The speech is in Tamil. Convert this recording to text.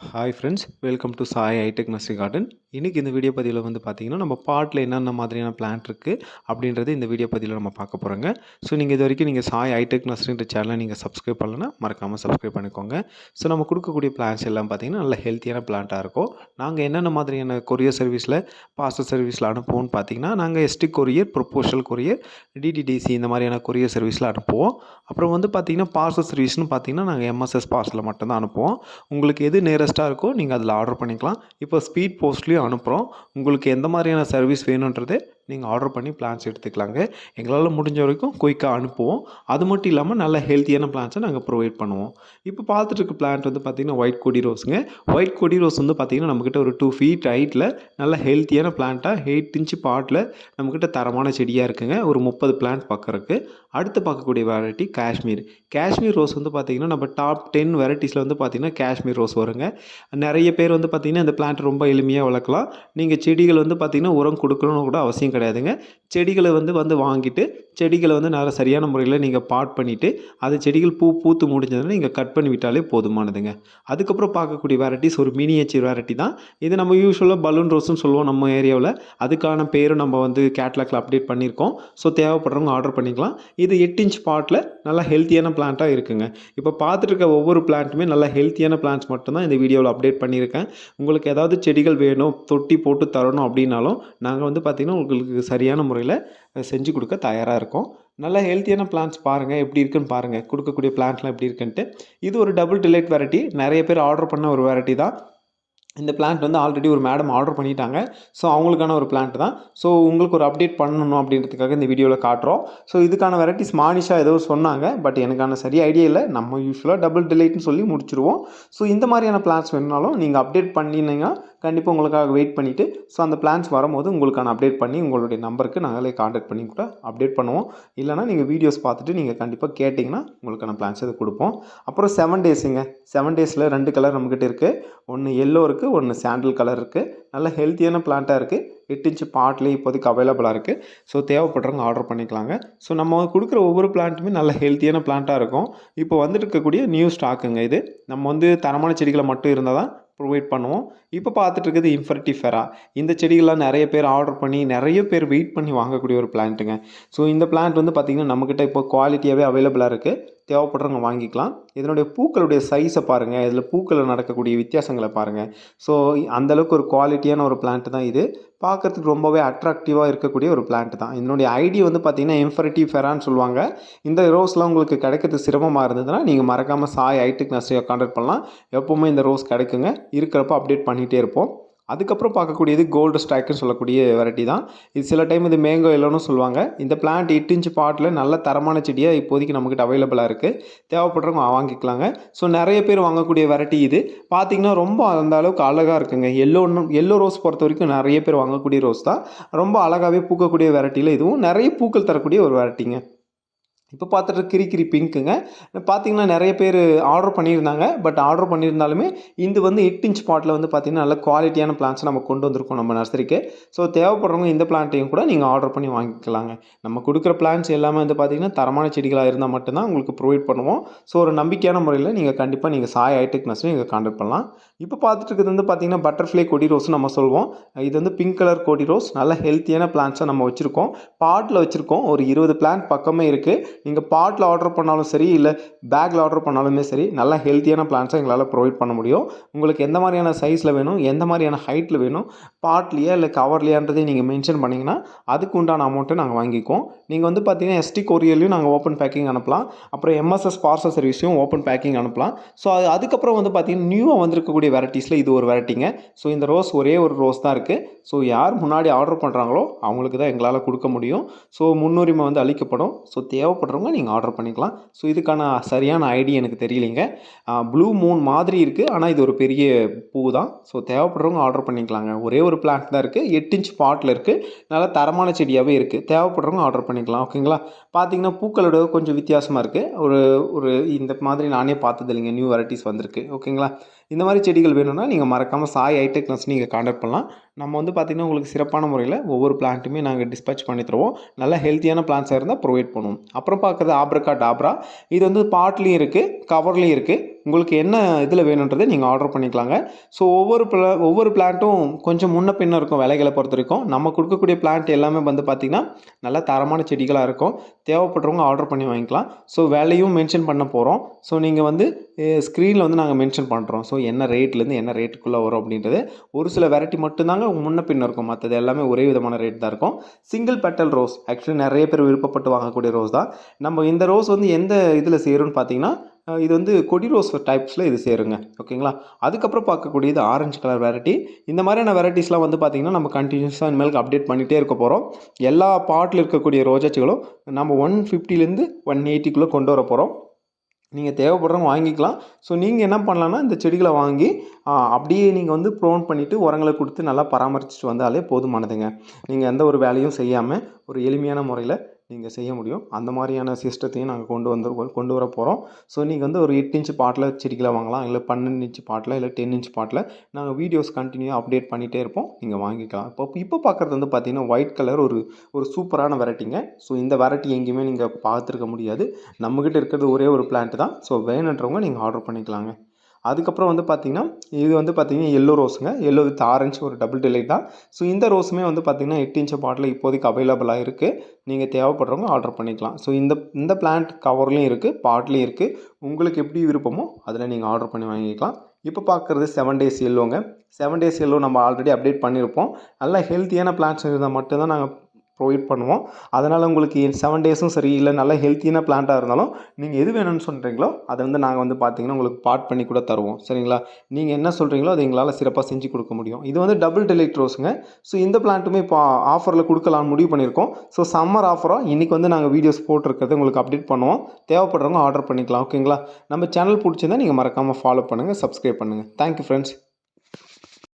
Hi friends, welcome to Sai High Tech Nursery Garden. இன்றைக்கி இந்த வீடியோ பதிவில் வந்து பார்த்திங்கன்னா நம்ம பாட்டில் என்னென்ன மாதிரியான பிளான்ட் இருக்குது அப்படின்றது இந்த வீடியோ பதிவில் நம்ம பார்க்க போகிறோங்க ஸோ நீங்கள் இது வரைக்கும் நீங்கள் சாய் ஐடெக் நர்சரின்ற சேனலை நீங்கள் சப்ஸ்கிரைப் பண்ணலன்னா மறக்காமல் சப்ஸ்கிரைப் பண்ணிக்கோங்க. ஸோ நம்ம கொடுக்கக்கூடிய பிளான்ஸ் எல்லாம் பார்த்திங்கன்னா நல்ல ஹெல்த்தியான பிளான்ட்டாக இருக்கும். நாங்கள் என்னென்ன மாதிரியான கொரியர் சர்வீஸில் பார்சல் சர்வீஸில் அனுப்புவோம்னு பார்த்தீங்கன்னா நாங்கள் ST courier professional courier DTDC இந்த மாதிரியான கொரியர் சர்வீஸில் அனுப்புவோம். அப்புறம் வந்து பார்த்திங்கன்னா பார்சல் சர்வீஸ்னு பார்த்தீங்கன்னா நாங்கள் எம்எஸ்எஸ் பார்சலில் மட்டும்தான் அனுப்புவோம். உங்களுக்கு எது நேரஸ்ட்டாக இருக்கோ நீங்கள் அதில் ஆர்டர் பண்ணிக்கலாம். இப்போ ஸ்பீட் போஸ்ட்லேயும் அனுப்புகிறோம் உங்களுக்கு எந்த மாதிரியான சர்வீஸ் வேணுன்றது நீங்கள் ஆர்டர் பண்ணி பிளான்ஸ் எடுத்துக்கலாங்க. எங்களால் முடிஞ்ச வரைக்கும் குயிக்காக அனுப்புவோம். அது மட்டும் இல்லாமல் நல்ல ஹெல்த்தியான பிளான்ஸை நாங்கள் ப்ரொவைட் பண்ணுவோம். இப்போ பார்த்துட்டு இருக்க பிளான்ட் வந்து பார்த்திங்கன்னா ஒயிட் கொடி ரோஸுங்க ஒயிட் கொடி ரோஸ் வந்து பார்த்திங்கன்னா நம்மக்கிட்ட ஒரு டூ ஃபீட் ஹைட்டில் நல்ல ஹெல்த்தியான பிளான்ட்டாக எயிட் இன்ச்சு பாட்டில் நம்மக்கிட்ட தரமான செடியாக இருக்குங்க. ஒரு முப்பது பிளான்ட் பக்கம் இருக்குது அடுத்து பார்க்கக்கூடிய வெரைட்டி காஷ்மீர். காஷ்மீர் ரோஸ் வந்து பார்த்திங்கன்னா நம்ம டாப் டென் வெரைட்டிஸில் வந்து பார்த்திங்கன்னா காஷ்மீர் ரோஸ் வருங்க. நிறைய பேர் வந்து பார்த்திங்கன்னா இந்த பிளான்ட் ரொம்ப எளிமையாக வளர்க்கலாம். நீங்கள் செடிகள் வந்து பார்த்திங்கன்னா உரம் கொடுக்கணும்னு கூட அவசியம் கிடையாதுங்க. செடிகளை வந்து வந்து வாங்கிட்டு செடிகளை வந்து நல்லா சரியான முறையில் நீங்கள் பாட் பண்ணிவிட்டு அது செடிகள் பூ பூத்து முடிஞ்சதுன்னா நீங்கள் கட் பண்ணி விட்டாலே போதுமானதுங்க. அதுக்கப்புறம் பார்க்கக்கூடிய வெரைட்டிஸ் ஒரு மினியேச்சர் வெரைட்டி தான். இது நம்ம யூஸ்வலாக பலூன் ரோஸ்னு சொல்லுவோம் நம்ம ஏரியாவில் அதுக்கான பேரும் நம்ம வந்து கேட்லாக்ல அப்டேட் பண்ணியிருக்கோம். ஸோ தேவைப்படுறவங்க ஆர்டர் பண்ணிக்கலாம். இது எட்டு இன்ச் பாட்டில் நல்லா ஹெல்த்தியான பிளான்ட்டாக இருக்குங்க. இப்போ பார்த்துட்டு இருக்க ஒவ்வொரு பிளான்ட்டுமே நல்லா ஹெல்த்தியான பிளான்ட்ஸ் மட்டும்தான் இந்த வீடியோவில் அப்டேட் பண்ணியிருக்கேன். உங்களுக்கு ஏதாவது செடிகள் வேணும் தொட்டி போட்டு தரணும் அப்படின்னாலும் நாங்கள் வந்து பார்த்திங்கன்னா உங்களுக்கு சரியான முறையில் செஞ்சு கொடுக்க தயாராக இருக்கும். நல்ல ஹெல்த்தியான பிளான்ஸ் பாருங்கள் எப்படி இருக்குன்னு பாருங்கள் கொடுக்கக்கூடிய பிளான்ஸ்லாம் எப்படி இருக்குன்ட்டு. இது ஒரு டபுள் டிலைட் வெரைட்டி நிறைய பேர் ஆர்டர் பண்ண ஒரு வெரைட்டி தான். இந்த பிளான்ட் வந்து ஆல்ரெடி ஒரு மேடம் ஆர்டர் பண்ணிட்டாங்க. ஸோ அவங்களுக்கான ஒரு பிளான்ட் தான். ஸோ உங்களுக்கு ஒரு அப்டேட் பண்ணணும் அப்படின்றதுக்காக இந்த வீடியோவில் காட்டுறோம். ஸோ இதுக்கான வெரைட்டிஸ் மானிஷா ஏதோ சொன்னாங்க. பட் எனக்கான சரி ஐடியா இல்லை. நம்ம யூஸ்வலாக டபுள் டிலைட்னு சொல்லி முடிச்சிருவோம். ஸோ இந்த மாதிரியான பிளான்ஸ் வேணுனாலும் நீங்கள் அப்டேட் பண்ணினீங்கன்னா கண்டிப்பாக உங்களுக்காக வெயிட் பண்ணிவிட்டு ஸோ அந்த பிளான்ஸ் வரும்போது உங்களுக்கான அப்டேட் பண்ணி உங்களுடைய நம்பருக்கு நாங்களே காண்டாக்ட் பண்ணி கூட அப்டேட் பண்ணுவோம். இல்லைனா நீங்கள் வீடியோஸ் பார்த்துட்டு நீங்கள் கண்டிப்பாக கேட்டிங்கன்னா உங்களுக்கான பிளான்ஸ் இது கொடுப்போம். அப்புறம் செவன் டேஸுங்க செவன் டேஸில் ரெண்டு கலர் நம்மக்கிட்ட இருக்குது ஒன்று எல்லோ இருக்குது ஒன்று சாண்டில் கலர் இருக்குது நல்ல ஹெல்த்தியான பிளான்ட்டாக இருக்குது எட்டு இன்ச்சு பாட்லேயே இப்போதைக்கு அவைலபிளாக இருக்குது. ஸோ தேவைப்படுறவங்க ஆர்டர் பண்ணிக்கலாங்க. ஸோ நம்ம கொடுக்குற ஒவ்வொரு பிளான்ட்டுமே நல்ல ஹெல்த்தியான பிளான்ட்டாக இருக்கும். இப்போ வந்துட்டு இருக்கக்கூடிய நியூ ஸ்டாக்குங்க இது. நம்ம வந்து தரமான செடிகளை மட்டும் இருந்தால் தான் ப்ரொவைட் பண்ணுவோம். இப்போ பார்த்துட்டு இருக்குது இன்ஃபர்டிஃபெரா இந்த செடிகள்லாம் நிறைய பேர் ஆர்டர் பண்ணி நிறைய பேர் வெயிட் பண்ணி வாங்கக்கூடிய ஒரு பிளான்ட்டுங்க ஸோ இந்த பிளான்ட் வந்து பார்த்திங்கன்னா நம்மக்கிட்ட இப்போ குவாலிட்டியாகவே அவைலபிளாக இருக்குது. தேவைப்படுறவங்க வாங்கிக்கலாம். இதனுடைய பூக்களுடைய சைஸை பாருங்கள் இதில் பூக்களில் நடக்கக்கூடிய வித்தியாசங்களை பாருங்கள் ஸோ அந்தளவுக்கு ஒரு குவாலிட்டியான ஒரு பிளான்ட் தான் இது. பார்க்குறதுக்கு ரொம்பவே அட்ராக்டிவாக இருக்கக்கூடிய ஒரு பிளான்ட் தான். இதனுடைய ஐடி வந்து பார்த்திங்கன்னா இன்ஃபர்டி ஃபெரான்னு சொல்லுவாங்க. இந்த ரோஸ்லாம் உங்களுக்கு கிடைக்கிறது சிரமமாக இருந்ததுன்னா நீங்கள் மறக்காமல் சாய் ஐட்டுக்கு நர்சரியை கான்டாக்ட் பண்ணலாம். எப்போவுமே இந்த ரோஸ் கிடைக்குங்க. இருக்கிறப்ப அப்டேட் பண்ணிகிட்டே இருப்போம். அதுக்கப்புறம் பார்க்கக்கூடியது கோல்டு ஸ்டாக்குன்னு சொல்லக்கூடிய வெரைட்டி தான். இது சில டைம் இது மேங்கோ எல்லோன்னு சொல்லுவாங்க. இந்த பிளான்ட் எட்டு இன்ச்சு பாட்டில் நல்ல தரமான செடியாக இப்போதைக்கு நம்மக்கிட்ட அவைலபிளாக இருக்குது தேவைப்படுறவங்க வாங்கிக்கலாங்க. ஸோ நிறைய பேர் வாங்கக்கூடிய வெரைட்டி இது. பார்த்திங்கன்னா ரொம்ப அந்த அளவுக்கு அழகாக இருக்குங்க. எல்லோ எல்லோ ரோஸ் பொறுத்த வரைக்கும் நிறைய பேர் வாங்கக்கூடிய ரோஸ் தான். ரொம்ப அழகாகவே பூக்கக்கூடிய வெரைட்டியில் இதுவும் நிறைய பூக்கள் தரக்கூடிய ஒரு வெரைட்டிங்க இப்போ பார்த்துட்டு கிரி கிரி பிங்க்குங்க. பார்த்தீங்கன்னா நிறைய பேர் ஆர்டர் பண்ணியிருந்தாங்க. பட் ஆர்டர் பண்ணியிருந்தாலுமே இது வந்து எட்டு இன்ச் பாட்டில் வந்து பார்த்திங்கன்னா நல்ல குவாலிட்டியான பிளான்ஸ் நம்ம கொண்டு வந்திருக்கோம் நம்ம நர்சரிக்கு ஸோ தேவைப்படுறவங்க இந்த பிளான்ட்டையும் கூட நீங்கள் ஆர்டர் பண்ணி வாங்கிக்கலாங்க. நம்ம கொடுக்குற பிளான்ஸ் எல்லாமே வந்து பார்த்திங்கன்னா தரமான செடிகளாக இருந்தால் மட்டும்தான் உங்களுக்கு ப்ரொவைட் பண்ணுவோம். ஸோ ஒரு நம்பிக்கையான முறையில் நீங்கள் கண்டிப்பாக நீங்கள் சாய் ஹைடெக் நர்சரி நீங்கள் கான்டாக்ட் பண்ணலாம். இப்போ பார்த்துட்டு இருக்கிறது வந்து பார்த்திங்கன்னா பட்டர்ஃப்ளை கொடி ரோஸ் நம்ம சொல்லுவோம் இது வந்து பிங்க் கலர் கொடி ரோஸ் நல்ல ஹெல்த்தியான பிளான்ஸாக நம்ம வச்சுருக்கோம். பாட்டில் வச்சுருக்கோம். ஒரு இருபது பிளான்ட் பக்கமே இருக்குது நீங்கள் பாட்டில் ஆர்டர் பண்ணாலும் சரி இல்லை பேக்கில் ஆர்டர் பண்ணாலுமே சரி நல்ல ஹெல்த்தியான பிளான்ஸை எங்களால் ப்ரொவைட் பண்ண முடியும். உங்களுக்கு எந்த மாதிரியான சைஸில் வேணும் எந்த மாதிரியான ஹைட்டில் வேணும் பாட்லையா இல்லை கவர்லையான்றதை நீங்கள் மென்ஷன் பண்ணிங்கன்னா அதுக்கு உண்டான அமௌண்ட்டை நாங்கள் வாங்கிக்குவோம். நீங்கள் வந்து பார்த்தீங்கன்னா எஸ்டி கொரியர்லையும் நாங்கள் ஓப்பன் பேக்கிங் அனுப்பலாம். அப்புறம் எம்எஸ்எஸ் பார்சல் சர்வீஸையும் ஓப்பன் பேக்கிங் அனுப்பலாம். ஸோ அது அதுக்கப்புறம் வந்து பார்த்தீங்கன்னா நியூவாக வந்திருக்கக்கூடிய வெரைட்டிஸில் இது ஒரு வெரைட்டிங்க ஸோ இந்த ரோஸ் ஒரே ஒரு ரோஸ் தான் இருக்குது ஸோ யார் முன்னாடி ஆர்டர் பண்ணுறாங்களோ அவங்களுக்கு தான் எங்களால் கொடுக்க முடியும். ஸோ முன்னுரிமை வந்து அளிக்கப்படும். ஸோ தேவைப்படும் தேவைப்படுறவங்க நீங்கள் ஆர்டர் பண்ணிக்கலாம். ஸோ இதுக்கான சரியான ஐடி எனக்கு தெரியலைங்க. ப்ளூ மூன் மாதிரி இருக்குது ஆனால் இது ஒரு பெரிய பூ தான் ஸோ தேவைப்படுறவங்க ஆர்டர் பண்ணிக்கலாங்க. ஒரே ஒரு பிளான்ட் தான் இருக்குது எட்டு இன்ச் பாட்டில் இருக்குது நல்லா தரமான செடியாகவே இருக்குது தேவைப்படுறவங்க ஆர்டர் பண்ணிக்கலாம். ஓகேங்களா பார்த்தீங்கன்னா பூக்களோட கொஞ்சம் வித்தியாசமாக இருக்குது ஒரு ஒரு இந்த மாதிரி நானே பார்த்தது இல்லைங்க. நியூ வெரைட்டிஸ் வந்திருக்கு. ஓகேங்களா இந்த மாதிரி செடிகள் வேணும்னா நீங்கள் மறக்காமல் சாய் ஐடெக்னஸ் நீங்கள் கான்டாக்ட் பண்ணலாம். நம்ம வந்து பார்த்திங்கன்னா உங்களுக்கு சிறப்பான முறையில் ஒவ்வொரு பிளான்ட்டுமே நாங்கள் டிஸ்பேச் பண்ணி தருவோம். நல்ல ஹெல்த்தியான பிளான்ஸாக இருந்தால் ப்ரொவைட் பண்ணுவோம். அப்புறம் பார்க்குறது ஆப்ரக்கா டாப்ரா இது வந்து பாட்லேயும் இருக்குது கவர்லேயும் இருக்குது உங்களுக்கு என்ன இதில் வேணுன்றதை நீங்கள் ஆர்டர் பண்ணிக்கலாங்க. ஸோ ஒவ்வொரு பிளா ஒவ்வொரு பிளான்ட்டும் கொஞ்சம் முன்ன பின்ன இருக்கும் விலைகளை பொறுத்த வரைக்கும். நம்ம கொடுக்கக்கூடிய பிளான்ட் எல்லாமே வந்து பார்த்திங்கன்னா நல்ல தரமான செடிகளாக இருக்கும். தேவைப்படுறவங்க ஆர்டர் பண்ணி வாங்கிக்கலாம். ஸோ விலையும் மென்ஷன் பண்ண போகிறோம் ஸோ நீங்கள் வந்து ஸ்க்ரீனில் வந்து நாங்கள் மென்ஷன் பண்ணுறோம் ஸோ என்ன ரேட்லேருந்து என்ன ரேட்டுக்குள்ளே வரும் அப்படின்றது. ஒரு சில வெரைட்டி மட்டும்தாங்க முன்ன பின்ன இருக்கும். மற்றது எல்லாமே ஒரே விதமான ரேட் தான் இருக்கும். சிங்கிள் பெட்டல் ரோஸ் ஆக்சுவலி நிறைய பேர் விருப்பப்பட்டு வாங்கக்கூடிய ரோஸ் தான். நம்ம இந்த ரோஸ் வந்து எந்த இதில் சேரும்னு பார்த்தீங்கன்னா இது வந்து கொடி ரோஸ் டைப்ஸில் இது சேருங்க ஓகேங்களா? அதுக்கப்புறம் பார்க்கக்கூடியது ஆரஞ்சு கலர் வெரைட்டி இந்த மாதிரியான வெரைட்டிஸ்லாம் வந்து பார்த்திங்கன்னா நம்ம கண்டினியூஸாக இனிமேலுக்கு அப்டேட் பண்ணிகிட்டே இருக்க போகிறோம் எல்லா பாட்டில் இருக்கக்கூடிய ரோஜாச்சிகளும் நம்ம ஒன் ஃபிஃப்டிலேருந்து ஒன் எயிட்டிக்குள்ளே கொண்டு வர போகிறோம் நீங்கள் தேவைப்படுறவங்க வாங்கிக்கலாம். ஸோ நீங்கள் என்ன பண்ணலான்னா இந்த செடிகளை வாங்கி அப்படியே நீங்கள் வந்து ப்ரோன் பண்ணிவிட்டு உரங்களை கொடுத்து நல்லா பராமரிச்சுட்டு வந்தாலே போதுமானதுங்க. நீங்கள் எந்த ஒரு வேலையும் செய்யாமல் ஒரு எளிமையான முறையில் நீங்கள் செய்ய முடியும். அந்த மாதிரியான சிஸ்டத்தையும் நாங்கள் கொண்டு வந்து கொண்டு வர போகிறோம் ஸோ நீங்கள் வந்து ஒரு எட்டு இன்ச் பாட்டில் செடிகளை வாங்கலாம். இல்லை பன்னெண்டு இன்ச் பாட்டில் இல்லை டென் இன்ச் பாட்டில். நாங்கள் வீடியோஸ் கண்டினியூ அப்டேட் பண்ணிகிட்டே இருப்போம். நீங்கள் வாங்கிக்கலாம். இப்போ இப்போ பார்க்குறது வந்து பார்த்தீங்கன்னா ஒயிட் கலர் ஒரு ஒரு சூப்பரான வெரைட்டிங்க ஸோ இந்த வெரைட்டி எங்கேயுமே நீங்கள் பார்த்துருக்க முடியாது. நம்மக்கிட்ட இருக்கிறது ஒரே ஒரு பிளான்ட் தான். ஸோ வேணுன்றவங்க நீங்கள் ஆர்டர் பண்ணிக்கலாங்க. அதுக்கப்புறம் வந்து பார்த்திங்கன்னா இது வந்து பார்த்தீங்கன்னா எல்லோ ரோஸுங்க எல்லோ வித் ஆரஞ்சு ஒரு டபுள் டிலைட் தான். ஸோ இந்த ரோஸுமே வந்து பார்த்திங்கன்னா எட்டு இன்ச்சு பாட்டில் இப்போதைக்கு அவைலபிளாக இருக்குது நீங்கள் தேவைப்படுறவங்க ஆர்டர் பண்ணிக்கலாம். ஸோ இந்த இந்த பிளான்ட் கவர்லேயும் இருக்குது பாட்லேயும் இருக்குது உங்களுக்கு எப்படி விருப்பமோ அதில் நீங்கள் ஆர்டர் பண்ணி வாங்கிக்கலாம். இப்போ பார்க்குறது செவன் டேஸ் எல்லோங்க செவன் டேஸ் எல்லோ நம்ம ஆல்ரெடி அப்டேட் பண்ணியிருப்போம் நல்லா ஹெல்த்தியான பிளான்ஸ் இருந்தால் மட்டும்தான் நாங்கள் ப்ரொவைட் பண்ணுவோம். அதனால் உங்களுக்கு செவன் டேஸும் சரி இல்லை நல்ல ஹெல்த்தியான பிளான்ட்டாக இருந்தாலும் நீங்கள் எது வேணும்னு சொல்கிறீங்களோ அதை வந்து நாங்கள் வந்து பார்த்தீங்கன்னா உங்களுக்கு பாட் பண்ணி கூட தருவோம். சரிங்களா? நீங்கள் என்ன சொல்கிறீங்களோ அதை எங்களால் சிறப்பாக செஞ்சு கொடுக்க முடியும். இது வந்து டபுள் டெலிட் ரோஸுங்க ஸோ இந்த பிளான்ட்டுமே இப்போ ஆஃபரில் கொடுக்கலாம்னு முடிவு பண்ணியிருக்கோம். ஸோ சம்மர் ஆஃபராக இன்றைக்கி வந்து நாங்கள் வீடியோஸ் போட்டிருக்கிறது உங்களுக்கு அப்டேட் பண்ணுவோம். தேவைப்படுறவங்க ஆர்டர் பண்ணிக்கலாம் ஓகேங்களா நம்ம சேனல் பிடிச்சிருந்தா நீங்கள் மறக்காமல் ஃபாலோ பண்ணுங்கள் சப்ஸ்கிரைப் பண்ணுங்கள் தேங்க்யூ ஃப்ரெண்ட்ஸ்